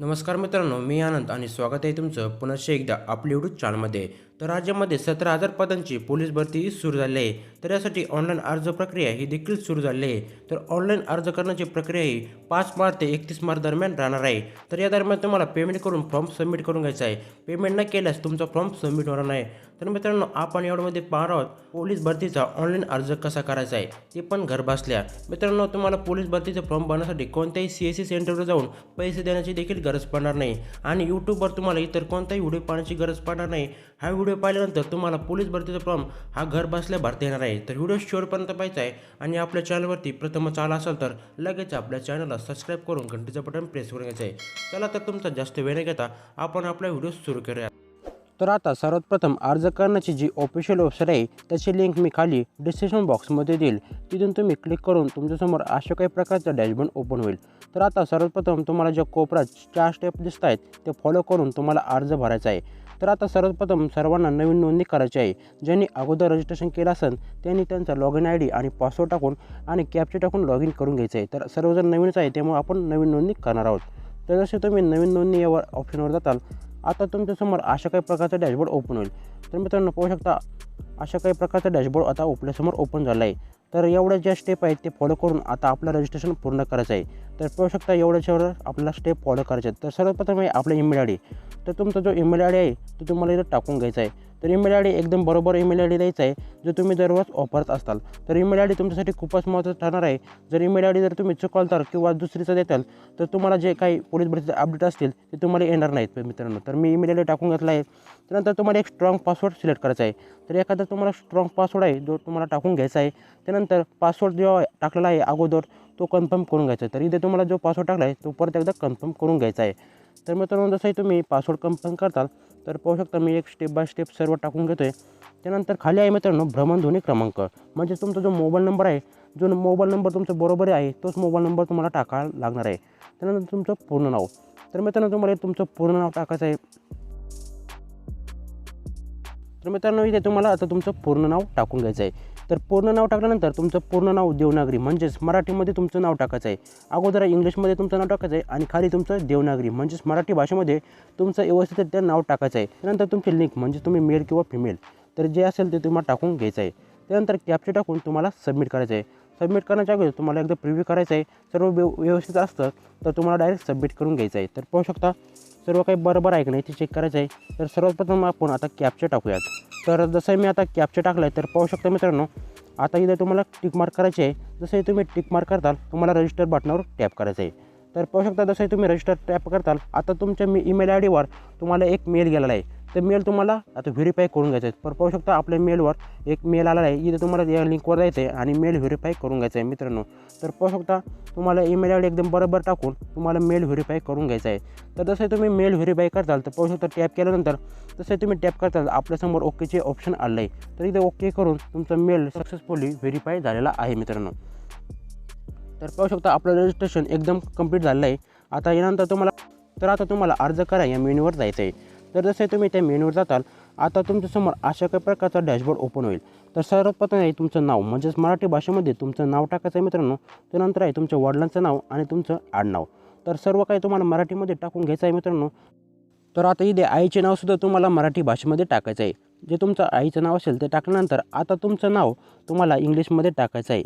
नमस्कार मित्रांनो मी आनंद आणि स्वागत आहे तुमचं. पुन्हा एकदा आपल्या यूट्यूब चॅनलमध्ये तर राज्यामध्ये सतरा हजार पदांची पोलीस भरती सुरू झाली आहे. तर यासाठी ऑनलाईन अर्ज प्रक्रिया ही देखील सुरू झाली आहे. तर ऑनलाईन अर्ज करण्याची प्रक्रिया ही पाच मार्च ते एकतीस मार्च दरम्यान राहणार आहे. तर या दरम्यान तुम्हाला पेमेंट करून फॉर्म सबमिट करून घ्यायचा आहे. पेमेंट न केल्यास तुमचा फॉर्म सबमिट होणार नाही. तर मित्रांनो आपण एवढ्यामध्ये पाहणार आहोत पोलीस भरतीचा ऑनलाईन अर्ज कसा करायचा आहे ते पण घर बसल्या. मित्रांनो तुम्हाला पोलीस भरतीचा फॉर्म भरण्यासाठी कोणत्याही सी एस सी सेंटरवर जाऊन पैसे देण्याची देखील गरज पडणार नाही. आणि यूट्यूबवर तुम्हाला इतर कोणताही व्हिडिओ पाहण्याची गरज पडणार नाही. हा व्हिडिओ पाहिल्यानंतर तुम्हाला पोलीस भरतीचा फॉर्म हा घर बसल्या भरता येणार आहे. तर व्हिडिओ शेवटपर्यंत पाहायचा आहे आणि आपल्या चॅनलवरती प्रथमच आला असाल तर लगेच आपल्या चॅनलला सबस्क्राईब करून घंटीचं बटन प्रेस करून घ्यायचं आहे. चला तर तुमचा जास्त वेळ न घेता आपण आपला व्हिडिओ सुरू करूया. तर आता सर्वात प्रथम अर्ज करण्याची जी ऑफिशियल वेबसाईट आहे त्याची लिंक मी खाली डिस्क्रिप्शन बॉक्समध्ये देईल. तिथून तुम्ही क्लिक करून तुमच्यासमोर अशा काही प्रकारचा डॅशबोर्ड ओपन होईल. तर आता सर्वात प्रथम तुम्हाला ज्या कोपऱ्यात चार स्टेप दिसत आहेत ते फॉलो करून तुम्हाला अर्ज भरायचा आहे. तर आता सर्वात प्रथम सर्वांना नवीन नोंदणी करायची आहे. ज्यांनी अगोदर रजिस्ट्रेशन केलं असेल त्यांनी त्यांचा लॉग इन आय डी आणि पासवर्ड टाकून आणि कॅपचे टाकून लॉग इन करून घ्यायचं आहे. तर सर्वजण नवीनच आहे त्यामुळे आपण नवीन नोंदणी करणार आहोत. तर जसे तुम्ही नवीन नोंदणी यावर ऑप्शनवर जाताल आता तुमच्यासमोर अशा काही प्रकारचं डॅशबोर्ड ओपन होईल. तर मित्रांनो पाहू शकता अशा काही प्रकारचा डॅशबोर्ड आता आपल्यासमोर ओपन झाला आहे. तर एवढ्या ज्या स्टेप आहेत ते फॉलो करून आता आपलं रजिस्ट्रेशन पूर्ण करायचं आहे. तर पाहू शकता एवढ्याच्यावर आपल्याला स्टेप फॉलो करायचे आहेत. तर सर्वप्रथम आहे आपला ईमेल आय डी तर तुमचा जो ईमेल आय डी आहे तो तुम्हाला इथं टाकून घ्यायचा आहे. तर ईमेल आय डी एकदम बरोबर ईमेल आय डी द्यायचा आहे. जो तुम्ही दररोज वापरत असाल तर ईमेल आय डी तुमच्यासाठी खूपच महत्त्वाचं ठरणार आहे. जर ईमेल आय डी जर तुम्ही चुकाल तर किंवा दुसरीचा देताल तर तुम्हाला जे काही पोलीस भरतीचे अपडेट असतील ते तुम्हाला येणार नाहीत मित्रांनो. तर मी ईमेल आय डी टाकून घेतला आहे. त्यानंतर तुम्हाला एक स्ट्रॉंग पासवर्ड सिलेक्ट करायचा आहे. तर एखादा तुम्हाला स्ट्रॉंग पासवर्ड आहे जो तुम्हाला टाकून घ्यायचा आहे त्यानंतर पासवर्ड जो टाकलेला आहे अगोदर तो कन्फर्म करून घ्यायचा आहे. तर इथे तुम्हाला जो पासवर्ड टाकला आहे तो परत एकदा कन्फर्म करून घ्यायचा आहे. तर मित्रांनो जसंही तुम्ही पासवर्ड कन्फर्म करताल तर पाहू शकता मी एक स्टेप बाय स्टेप सर्व टाकून घेतो आहे त्यानंतर खाली आहे मित्रांनो भ्रमणध्वनी क्रमांक. म्हणजे तुमचा जो मोबाईल नंबर आहे जो मोबाईल नंबर तुमचा बरोबर आहे तोच मोबाईल नंबर तुम्हाला टाकावा लागणार आहे. त्यानंतर तुमचं पूर्ण नाव. तर मित्रांनो तुम्हाला तुमचं पूर्ण नाव टाकायचं आहे. तर मित्रांनो इथे तुम्हाला आता तुमचं पूर्ण नाव टाकून घ्यायचं आहे. तर पूर्ण नाव टाकल्यानंतर तुमचं पूर्ण नाव देवनागरी म्हणजेच मराठीमध्ये तुमचं नाव टाकायचं आहे. अगोदर इंग्लिशमध्ये तुमचं नाव टाकायचं आहे आणि खाली तुमचं देवनागरी म्हणजेच मराठी भाषेमध्ये तुमचं व्यवस्थित नाव टाकायचं आहे. त्यानंतर तुमची लिंक म्हणजे तुम्ही मेल किंवा फिमेल तर जे असेल ते तुम्हाला टाकून घ्यायचं आहे. त्यानंतर कॅप्चर टाकून तुम्हाला सबमिट करायचं आहे. सबमिट करण्याच्या अगोदर तुम्हाला एकदा प्रिव्ह्यू करायचं आहे. सर्व व्यव व्यवस्थित असतं तर तुम्हाला डायरेक्ट सबमिट करून घ्यायचं आहे. तर पाहू शकता सर्व काही बरोबर आहे की नाही ते चेक करायचं आहे. तर सर्वात प्रथम आपण आता कॅप्चर टाकूयात. तर जसं मी आता कॅपचे टाकलं आहे तर पाहू शकता मित्रांनो आता इथे तुम्हाला टिक मार्क करायचे आहे. जसंही तुम्ही टिक मार्क करताल तुम्हाला रजिस्टर बटनावर टॅप करायचं आहे. तर पाहू शकता जसंही तुम्ही रजिस्टर टॅप करताल आता तुमच्या मी ईमेल आय डीवर तुम्हाला एक मेल गेलेला आहे. तर मेल तुम्हाला आता व्हेरीफाय करून घ्यायचं आहे. तर पाहू शकता आपल्या मेलवर एक मेल आला आहे. इथे तुम्हाला या लिंकवर जायचं आहे आणि मेल व्हेरीफाय करून घ्यायचं आहे मित्रांनो. तर पाहू शकता तुम्हाला ईमेल आय डी एकदम बरोबर टाकून तुम्हाला मेल व्हेरीफाय करून घ्यायचं आहे तर जसं तुम्ही मेल व्हेरीफाय करताल तर पाहू शकता टॅप केल्यानंतर तसं तुम्ही टॅप करताल आपल्यासमोर ओकेचे ऑप्शन आलं आहे तर इथे ओके करून तुमचा मेल सक्सेसफुली व्हेरीफाय झालेला आहे मित्रांनो. तर पाहू शकता आपलं रजिस्ट्रेशन एकदम कंप्लीट झालेलं आहे आता यानंतर तुम्हाला तर आता तुम्हाला अर्ज करा या मेन्यूवर जायचं आहे तर जसे तुम्ही त्या मेन्यूवर जाताल आता तुमच्यासमोर अशा काही प्रकारचा डॅशबोर्ड ओपन होईल. तर सर्वप्रथम आहे तुमचं नाव म्हणजेच मराठी भाषेमध्ये तुमचं नाव टाकायचं आहे मित्रांनो त्यानंतर आहे तुमच्या वडिलांचं नाव आणि तुमचं आडनाव. तर सर्व काही तुम्हाला मराठीमध्ये टाकून घ्यायचं आहे मित्रांनो. तर आता इथे आईचे नावसुद्धा तुम्हाला मराठी भाषेमध्ये टाकायचं आहे. जे तुमचं आईचं नाव असेल ते टाकल्यानंतर आता तुमचं नाव तुम्हाला इंग्लिशमध्ये टाकायचं आहे.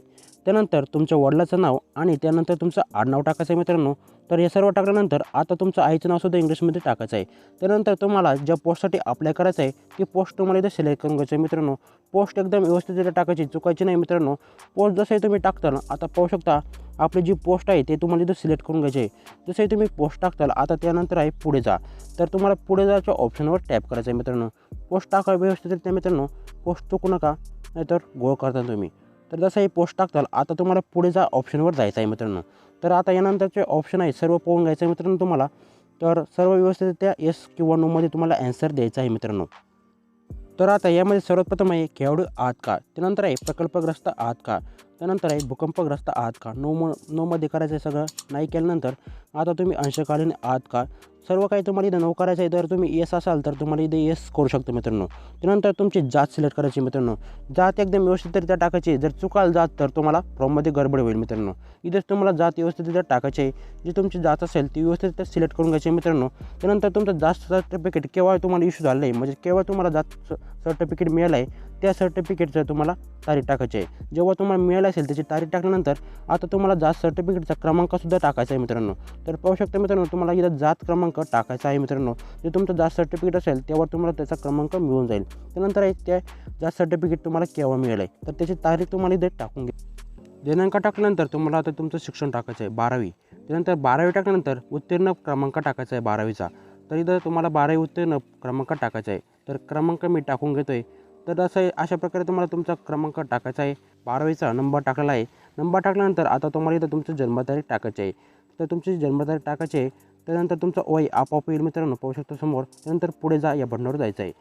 त्यानंतर तुमच्या वडिलाचं नाव आणि त्यानंतर तुमचं आडनाव टाकायचं आहे मित्रांनो. तर हे सर्व टाकल्यानंतर आता तुमचं आईचं नावसुद्धा इंग्लिशमध्ये टाकायचं आहे. त्यानंतर तुम्हाला ज्या पोस्टसाठी अप्लाय करायचं आहे ती पोस्ट तुम्हाला इथं सिलेक्ट करून घ्यायचं आहे मित्रांनो. पोस्ट एकदम व्यवस्थित टाकायची चुकायची नाही मित्रांनो. पोस्ट जसंही तुम्ही टाकताल आता पाहू शकता आपली जी पोस्ट आहे ते तुम्हाला इथं सिलेक्ट करून घ्यायचे आहे. जसंही तुम्ही पोस्ट टाकताल आता त्यानंतर आहे पुढे जा. तर तुम्हाला पुढे जायच्या ऑप्शनवर टॅप करायचं आहे मित्रांनो. पोस्ट टाका व्यवस्थित मित्रांनो. पोस्ट चुकू नका नाहीतर गोळ करता तुम्ही. तर जसं हे पोस्ट टाकताल आता तुम्हाला पुढे जा ऑप्शनवर जायचं आहे मित्रांनो. तर आता यानंतरचे ऑप्शन आहे सर्व पाहून घ्यायचं आहे मित्रांनो तुम्हाला. तर सर्व व्यवस्थित त्या येस किंवा नोमध्ये तुम्हाला ॲन्सर द्यायचा आहे मित्रांनो. तर आता यामध्ये सर्वप्रथम आहे खेळाडू आहात का? त्यानंतर आहे प्रकल्पग्रस्त आहात का? त्यानंतर आहे भूकंपग्रस्त आहात का नो म नोमध्ये करायचं आहे सगळं नाही केल्यानंतर आता तुम्ही अंशकालीन आहात का सर्व काही तुम्हाला इथं नो करायचं आहे तर तुम्ही येस असाल तर तुम्हाला इथे येस करू शकतो मित्रांनो. त्यानंतर तुमची जात सिलेक्ट करायची मित्रांनो. जात एकदम व्यवस्थितरित्या टाकायची जर चुकाल जात तर तुम्हाला फॉर्ममध्ये गडबड होईल मित्रांनो. इथेच तुम्हाला जात व्यवस्थितरित्या टाकायची आहे. जी तुमची जात असेल ती व्यवस्थितरित्या सिलेक्ट करून घ्यायची मित्रांनो. त्यानंतर तुमचं जात सर्टिफिकेट केव्हा तुम्हाला इश्यू झालं आहे? म्हणजे केव्हा तुम्हाला जात सर्टिफिकेट मिळालं आहे त्या सर्टिफिकेटचं तुम्हाला तारीख टाकायची आहे. जेव्हा तुम्हाला मिळालं असेल त्याची तारीख टाकल्यानंतर आता तुम्हाला जात सर्टिफिकेटचा क्रमांकसुद्धा टाकायचा आहे मित्रांनो. तर पाहू शकता मित्रांनो तुम्हाला इथं जात क्रमांक टाकायचा आहे मित्रांनो. जे तुमचं जात सर्टिफिकेट असेल तेव्हा तुम्हाला त्याचा क्रमांक मिळून जाईल. त्यानंतर आहे त्या जात सर्टिफिकेट तुम्हाला केव्हा मिळालं आहे तर त्याची तारीख तुम्हाला इथे टाकून घ्या दिनांक टाकल्यानंतर तुम्हाला आता तुमचं शिक्षण टाकायचं आहे बारावी. त्यानंतर बारावी टाकल्यानंतर उत्तीर्ण क्रमांक टाकायचा आहे बारावीचा. तर इथं तुम्हाला बारावी उत्तीर्ण क्रमांक टाकायचा आहे तर क्रमांक मी टाकून घेतो आहे तर असं आहे अशा प्रकारे तुम्हाला तुमचा क्रमांक टाकायचा आहे. बारावीचा नंबर टाकलेला आहे. नंबर टाकल्यानंतर आता तुम्हाला इथं तुमचं जन्मतारीख टाकायची आहे. तर तुमची जन्मतारीख टाकायची आहे त्यानंतर तुमचं वय आपोआप येईल मित्रांनो पाहू शकतो समोर. त्यानंतर पुढे जा या बटनावर जायचं आहे.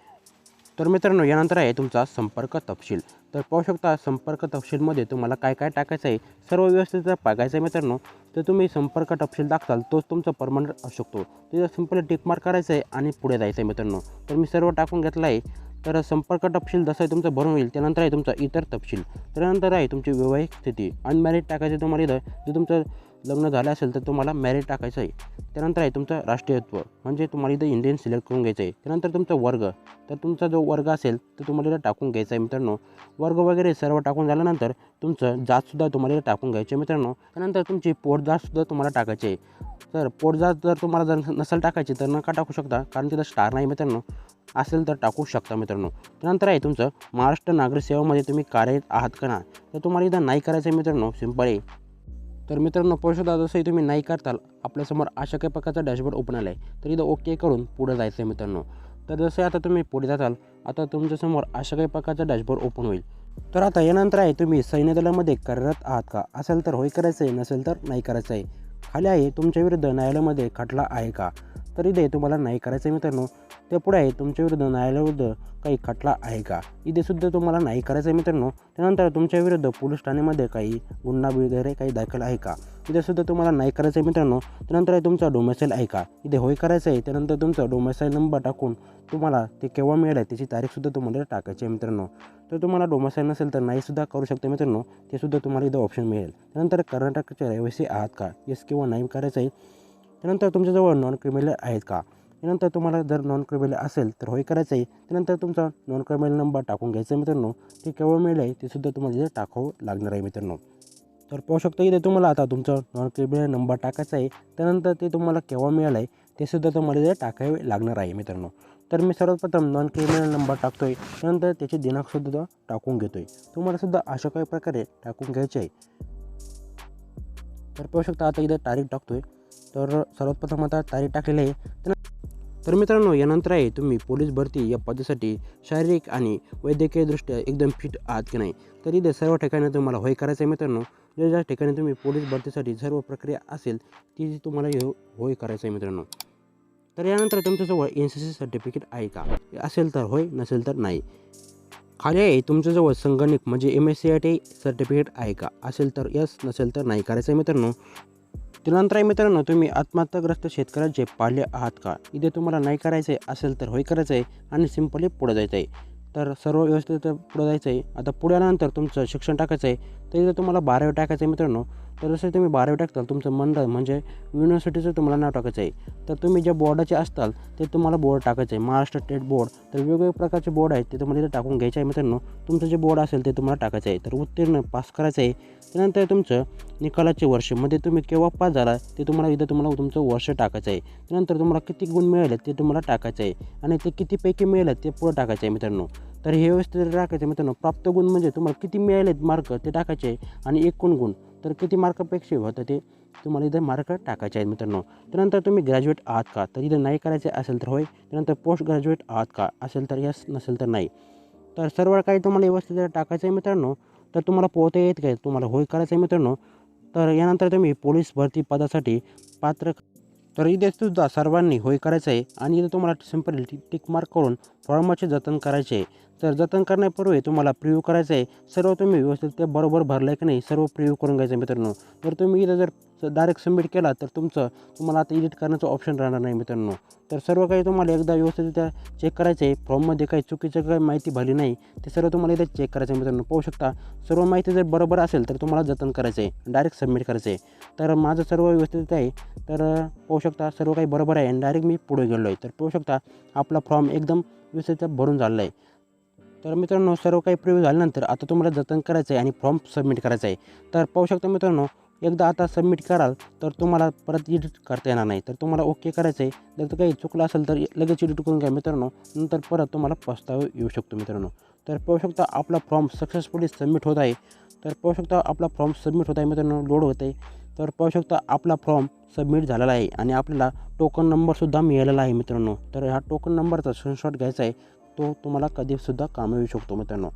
तर मित्रांनो यानंतर आहे तुमचा संपर्क तपशील. तर पाहू शकता संपर्क तपशीलमध्ये तुम्हाला काय काय टाकायचं आहे सर्व व्यवस्थित बघायचं आहे मित्रांनो तर तुम्ही संपर्क तपशील टाकताल तोच तुमचा परमनंट असू शकतो. तिथं सिंपली टिकमार्क करायचं आहे आणि पुढे जायचं आहे मित्रांनो. तर मी सर्व टाकून घेतला आहे. तर संपर्क तपशील जसं आहे तुमचं भरून होईल त्यानंतर आहे तुमचा इतर तपशील. त्यानंतर आहे तुमची वैवाहिक स्थिती अनमॅरिड टाकायचं तुम्हाला इथं जे तुमचं लग्न झालं असेल तर तुम्हाला मॅरिड टाकायचं आहे. त्यानंतर आहे तुमचं राष्ट्रीयत्व. म्हणजे तुम्हाला इथं इंडियन सिलेक्ट करून घ्यायचं आहे. त्यानंतर तुमचा वर्ग. तर तुमचा जो वर्ग असेल तर तुम्हाला इथं टाकून घ्यायचा आहे मित्रांनो. वर्ग वगैरे सर्व टाकून झाल्यानंतर तुमचं जातसुद्धा तुम्हाला इथं टाकून घ्यायचं आहे मित्रांनो. त्यानंतर तुमची पोटजातसुद्धा तुम्हाला टाकायची आहे. तर पोटजात जर तुम्हाला जर नसेल टाकायची तर नका टाकू शकता. कारण तिथं स्टार नाही मित्रांनो. असेल तर टाकू शकता मित्रांनो. त्यानंतर आहे तुमचं महाराष्ट्र नागरी सेवामध्ये तुम्ही कार्यरत आहात का ना तर तुम्हाला इथं नाही करायचं आहे मित्रांनो. सिंपल आहे. तर मित्रांनो पोषदा जसंही तुम्ही नाही करताल. आपल्यासमोर अशा काही प्रकारचा डॅशबोर्ड ओपन आला आहे तर इथं ओके करून पुढे जायचं आहे मित्रांनो. तर जसे आता तुम्ही पुढे जाताल आता तुमच्यासमोर अशा काही प्रकारचा डॅशबोर्ड ओपन होईल. तर आता यानंतर आहे तुम्ही सैन्य दलामध्ये कार्यरत आहात का? असेल तर होय करायचं आहे नसेल तर नाही करायचं आहे खाली आहे तुमच्या विरुद्ध न्यायालयामध्ये खटला आहे का? तर इथे तुम्हाला नाही करायचं आहे मित्रांनो. त्या पुढे आहे तुमच्या विरुद्ध न्यायालयाविरुद्ध काही खटला आहे का? इथेसुद्धा तुम्हाला नाही करायचं आहे मित्रांनो. त्यानंतर तुमच्या विरुद्ध पोलीस ठाण्यामध्ये काही गुन्हा वगैरे काही दाखल आहे का? इथेसुद्धा तुम्हाला नाही करायचं आहे मित्रांनो. त्यानंतर आहे तुमचा डोमेसाईल आहे का? इथे होय करायचं आहे त्यानंतर तुमचा डोमेसाईल नंबर टाकून तुम्हाला ते केव्हा मिळेल आहे त्याची तारीखसुद्धा तुम्हाला टाकायची आहे मित्रांनो. तर तुम्हाला डोमेसाईल नसेल तर नाहीसुद्धा करू शकता मित्रांनो. ते सुद्धा तुम्हाला इथं ऑप्शन मिळेल. त्यानंतर कर्नाटकचे रहिवासी आहात का? येस किंवा नाही करायचं आहे त्यानंतर तुमच्याजवळ नॉन क्रिमिनल आहेत का? त्यानंतर तुम्हाला जर नॉन क्रिमिनल असेल तर होय करायचं आहे त्यानंतर तुमचा नॉन क्रिमिनल नंबर टाकून घ्यायचा आहे मित्रांनो. ते केव्हा मिळेल आहे ते सुद्धा तुम्हाला इथे टाकावं लागणार आहे मित्रांनो. तर पाहू शकता इथे तुम्हाला आता तुमचं नॉन क्रिमिनल नंबर टाकायचा आहे. त्यानंतर ते तुम्हाला केव्हा मिळालं आहे ते सुद्धा तुम्हाला इथे टाकावे लागणार आहे मित्रांनो. तर मी सर्वप्रथम नॉन क्रिमिनल नंबर टाकतो आहे त्यानंतर त्याचे दिनांकसुद्धा टाकून घेतो आहे तुम्हालासुद्धा अशा काही प्रकारे टाकून घ्यायचे आहे. तर पाहू शकता आता इथं तारीख टाकतो आहे तर सर्वात प्रथम आता तारीख टाकलेली आहे. तर मित्रांनो यानंतर आहे तुम्ही पोलीस भरती या पदासाठी शारीरिक आणि वैद्यकीयदृष्ट्या एकदम फिट आहात की नाही? तर इथे सर्व ठिकाणी तुम्हाला होय करायचं आहे मित्रांनो. ज्या ज्या ठिकाणी तुम्ही पोलीस भरतीसाठी सर्व प्रक्रिया असेल ती तुम्हाला होय करायचं आहे मित्रांनो. तर यानंतर तुमच्याजवळ एन सी सी सर्टिफिकेट आहे का? असेल तर होय नसेल तर नाही. खाली आहे तुमच्याजवळ संगणक म्हणजे M S C I T certificate आहे का? असेल तर यस नसेल तर नाही करायचं आहे मित्रांनो. त्यानंतर आहे मित्रांनो तुम्ही आत्महत्याग्रस्त शेतकऱ्याचे पाल्य आहात का? इथे तुम्हाला नाही करायचं आहे असेल तर होय करायचं आहे आणि सिम्पली पुढे जायचं आहे तर सर्व व्यवस्थित पुढे जायचं आहे आता पुढे आल्यानंतर तुमचं शिक्षण टाकायचं आहे तर इथे तुम्हाला बारावी टाकायचं आहे मित्रांनो. तर जसं तुम्ही बारावी टाकताल तुमचं मंडळ म्हणजे युनिव्हर्सिटीचं तुम्हाला नाव टाकायचं आहे. तर तुम्ही ज्या बोर्डाचे असताल ते तुम्हाला बोर्ड टाकायचं आहे. महाराष्ट्र स्टेट बोर्ड तर वेगवेगळ्या प्रकारचे बोर्ड आहेत ते तुम्हाला इथे टाकून घ्यायचे आहे मित्रांनो. तुमचं जे बोर्ड असेल ते तुम्हाला टाकायचं आहे. तर उत्तीर्ण पास करायचं आहे. त्यानंतर तुमचं निकालाचे वर्ष. म्हणजे तुम्ही केव्हा पास झाला ते तुम्हाला इथं तुम्हाला तुमचं वर्ष टाकायचं आहे. त्यानंतर तुम्हाला किती गुण मिळाले ते तुम्हाला टाकायचं आहे. आणि ते कितीपैकी मिळाले ते पुढं टाकायचं आहे मित्रांनो. तर हे व्यवस्थित टाकायचं आहे मित्रांनो. प्राप्त गुण म्हणजे तुम्हाला किती मिळालेत मार्क ते टाकायचे आहे. आणि एकूण गुण. तर किती मार्कापेक्षा होतं ते तुम्हाला इथं मार्क टाकायचे आहेत मित्रांनो. त्यानंतर तुम्ही ग्रॅज्युएट आहात का? तर इथं नाही करायचे असेल तर होय. त्यानंतर पोस्ट ग्रॅज्युएट आहात का? असेल तर यस नसेल तर नाही. तर सर्व काही तुम्हाला व्यवस्थित टाकायचं आहे मित्रांनो. तर तुम्हाला पोहता येत काय तुम्हाला होय करायचं आहे मित्रांनो. तर यानंतर तुम्ही पोलीस भरती पदासाठी पात्र तर इथे सुद्धा सर्वांनी होय करायचं आहे. आणि इथे तुम्हाला सिंपल टिक मार्क करून फॉर्मचे जतन करायचे आहे. तर जतन करण्यापूर्वी तुम्हाला प्रिव्ह्यू करायचं आहे सर्व तुम्ही व्यवस्थित ते बरोबर भरलं आहे की नाही सर्व प्रिव्ह्यू करून घ्यायचं आहे मित्रांनो. जर तुम्ही इथं जर डायरेक्ट सबमिट केला तर तुमचं तुम्हाला आता एडिट करण्याचं ऑप्शन राहणार नाही मित्रांनो. तर सर्व काही तुम्हाला एकदा व्यवस्थितरित्या चेक करायचं आहे फॉर्ममध्ये काही चुकीचं काही माहिती भरली नाही ते सर्व तुम्हाला इथे चेक करायचं आहे मित्रांनो. पाहू शकता सर्व माहिती जर बरोबर असेल तर तुम्हाला जतन करायचं आहे डायरेक्ट सबमिट करायचं आहे तर माझं सर्व व्यवस्थित आहे. तर पाहू शकता सर्व काही बरोबर आहे आणि डायरेक्ट मी पुढे गेलो आहे तर पाहू शकता आपला फॉर्म एकदम व्यवस्थित भरून झालेला आहे. तर मित्रांनो सर्व काही प्रिव्ह्यू झाल्यानंतर आता तुम्हाला जतन करायचं आहे आणि फॉर्म सबमिट करायचा आहे तर पाहू शकता मित्रांनो एकदा आता सबमिट कराल तर तुम्हाला परत एडिट करता येणार नाही. तर तुम्हाला ओके करायचं आहे जर तर काही चुकलं असेल तर लगेच एडिट करून घ्या मित्रांनो. नंतर परत तुम्हाला पस्ताव येऊ शकतो मित्रांनो. तर पाहू शकता आपला फॉर्म सक्सेसफुली सबमिट होत आहे. तर पाहू शकता आपला फॉर्म सबमिट होत आहे मित्रांनो लोड होत आहे. तर पाहू शकता आपला फॉर्म सबमिट झालेला आहे आणि आपल्याला टोकन नंबरसुद्धा मिळालेला आहे मित्रांनो. तर ह्या टोकन नंबरचा स्क्रीनशॉट घ्यायचा आहे. तो तुम्हाला कधीसुद्धा काम येऊ शकतो मित्रांनो.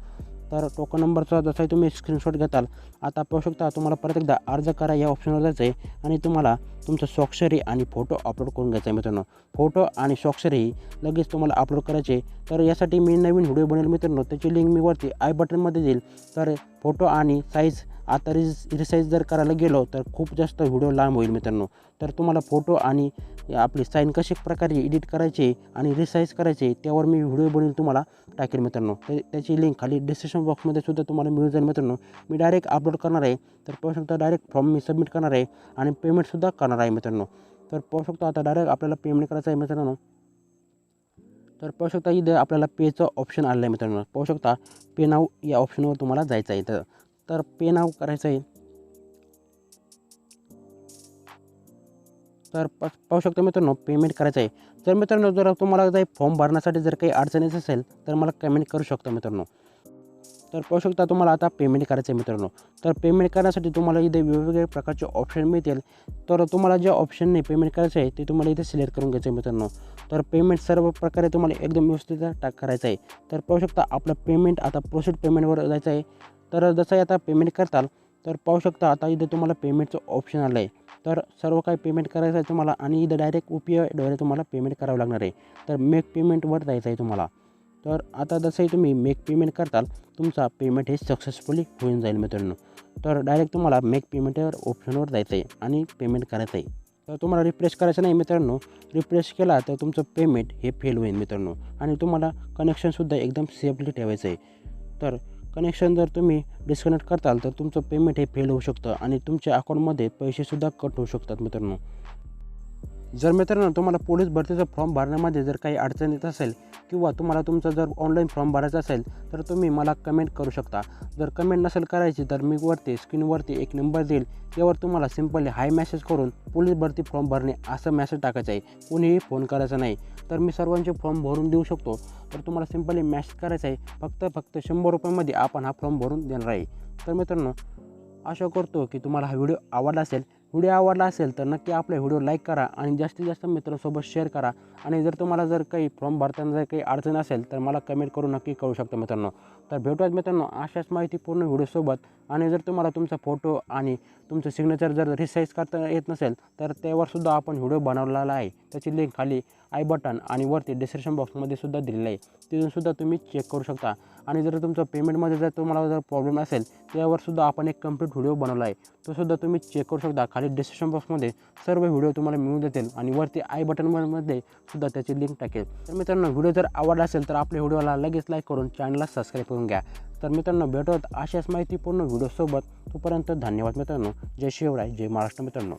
तर टोकन नंबरचा जसाही तुम्ही स्क्रीनशॉट घेताल आता पाहू शकता तुम्हाला परत एकदा अर्ज करा या ऑप्शनवर जायचं आहे आणि तुम्हाला तुमचं स्वाक्षरी आणि फोटो अपलोड करून घ्यायचा आहे मित्रांनो. फोटो आणि स्वाक्षरी लगेच तुम्हाला अपलोड करायचे तर यासाठी मी नवीन व्हिडिओ बनवेल मित्रांनो. त्याची लिंक मी वरती आय बटनमध्ये देईल. तर फोटो आणि साईज आता रिस रिसाईज जर करायला गेलो तर खूप जास्त व्हिडिओ लांब होईल मित्रांनो. तर तुम्हाला फोटो आणि आपली साईन कशा प्रकारे एडिट करायचे आणि रिसाईज करायचे त्यावर मी व्हिडिओ बनवून तुम्हाला टाकेल मित्रांनो. तर त्याची लिंक खाली डिस्क्रिप्शन बॉक्समध्ये सुद्धा तुम्हाला मिळून जाईल मित्रांनो. मी डायरेक्ट अपलोड करणार आहे तर पाहू शकता डायरेक्ट फॉर्म मी सबमिट करणार आहे आणि पेमेंटसुद्धा करणार आहे मित्रांनो. तर पाहू शकतो आता डायरेक्ट आपल्याला पेमेंट करायचं आहे मित्रांनो. तर पाहू शकता इथं आपल्याला पेचं ऑप्शन आलेलं आहे मित्रांनो. पाहू शकता पे नाव या ऑप्शनवर तुम्हाला जायचं आहे तर तर पे नाव करायचं आहे. तर प पाहू शकतो मित्रांनो पेमेंट करायचं आहे. तर मित्रांनो जर तुम्हाला काही फॉर्म भरण्यासाठी जर काही अडचणीच असेल तर मला कमेंट करू शकता मित्रांनो. तर पाहू शकता तुम्हाला आता पेमेंट करायचं आहे मित्रांनो. तर पेमेंट करण्यासाठी तुम्हाला इथे वेगवेगळ्या प्रकारचे ऑप्शन मिळतील. तर तुम्हाला ज्या ऑप्शनने पेमेंट करायचं आहे ते तुम्हाला इथे सिलेक्ट करून घ्यायचं आहे मित्रांनो. तर पेमेंट सर्व प्रकारे तुम्हाला एकदम व्यवस्थित टाक करायचं आहे. तर पाहू शकता आपलं पेमेंट आता प्रोसीड पेमेंटवर जायचं आहे. तर जसंही आता पेमेंट करताल तर पाहू शकता आता इथे तुम्हाला पेमेंटचं ऑप्शन आलं आहे तर सर्व काही पेमेंट करायचं आहे तुम्हाला आणि इथं डायरेक्ट यू पी आयद्वारे तुम्हाला पेमेंट करावं लागणार आहे. तर मेक पेमेंटवर जायचं आहे तुम्हाला. तर आता जसंही तुम्ही मेक पेमेंट करताल तुमचा पेमेंट हे सक्सेसफुली होऊन जाईल मित्रांनो. तर डायरेक्ट तुम्हाला मेक पेमेंटवर ऑप्शनवर जायचं आहे आणि पेमेंट करायचं आहे तर तुम्हाला रिफ्रेश करायचं नाही मित्रांनो. रिफ्रेश केला तर तुमचं पेमेंट हे फेल होईल मित्रांनो. आणि तुम्हाला कनेक्शनसुद्धा एकदम सेफली ठेवायचं आहे तर कनेक्शन जर तुम्ही डिस्कनेक्ट करताल तर तुमचं पेमेंट हे फेल होऊ शकतं आणि तुमच्या अकाउंटमध्ये पैसेसुद्धा कट होऊ शकतात मित्रांनो. जर मित्रांनो तुम्हाला पोलीस भरतीचा फॉर्म भरण्यामध्ये जर काही अडचण येत असेल किंवा तुम्हाला तुमचा जर ऑनलाईन फॉर्म भरायचा असेल तर तुम्ही मला कमेंट करू शकता. जर कमेंट नसेल करायची तर मी वरती स्क्रीनवरती एक नंबर देईल. त्यावर तुम्हाला सिम्पली हाय मेसेज करून पोलीस भरती फॉर्म भरणे असं मेसेज टाकायचा आहे. कोणीही फोन करायचा नाही. तर मी सर्वांचे फॉर्म भरून देऊ शकतो. तर तुम्हाला सिम्पली मॅसेज करायचा आहे. फक्त फक्त शंभर रुपयामध्ये आपण हा फॉर्म भरून देणार आहे. तर मित्रांनो आशा करतो की तुम्हाला हा व्हिडिओ आवडला असेल. व्हिडिओ आवडला असेल तर नक्की आपला व्हिडिओ लाईक करा आणि जास्तीत जास्त मित्रांसोबत शेअर करा. आणि जर तुम्हाला जर काही फॉर्म भरताना जर काही अडचण असेल तर मला कमेंट करून नक्की कळू शकता मित्रांनो. तर भेटूयात मित्रांनो अशाच माहितीपूर्ण व्हिडिओसोबत. आणि जर तुम्हाला तुमचा फोटो आणि तुमचं सिग्नेचर जर रिसाईज करता येत नसेल तर त्यावरसुद्धा आपण व्हिडिओ बनवलेला आहे. त्याची लिंक खाली आय बटन आणि वरती डिस्क्रिप्शन बॉक्समध्ये सुद्धा दिलेलं आहे. तिथूनसुद्धा तुम्ही चेक करू शकता. आणि जर तुमचं पेमेंटमध्ये जर तुम्हाला जर प्रॉब्लेम असेल त्यावरसुद्धा आपण एक कंप्लीट व्हिडिओ बनवला आहे. तो सुद्धा तुम्ही चेक करू शकता. खाली डिस्क्रिप्शन बॉक्समध्ये सर्व व्हिडिओ तुम्हाला मिळून देतील आणि वरती आय बटनमध्ये सुद्धा त्याची लिंक टाकेल. तर मित्रांनो व्हिडिओ जर आवडला असेल तर आपल्या व्हिडिओला लगेच लाईक करून चॅनलला सबस्क्राईब करून घ्या. तर मित्रांनो भेटत अशाच माहितीपूर्ण व्हिडिओसोबत तोपर्यंत धन्यवाद मित्रांनो. जय शिवराय जय महाराष्ट्र मित्रांनो.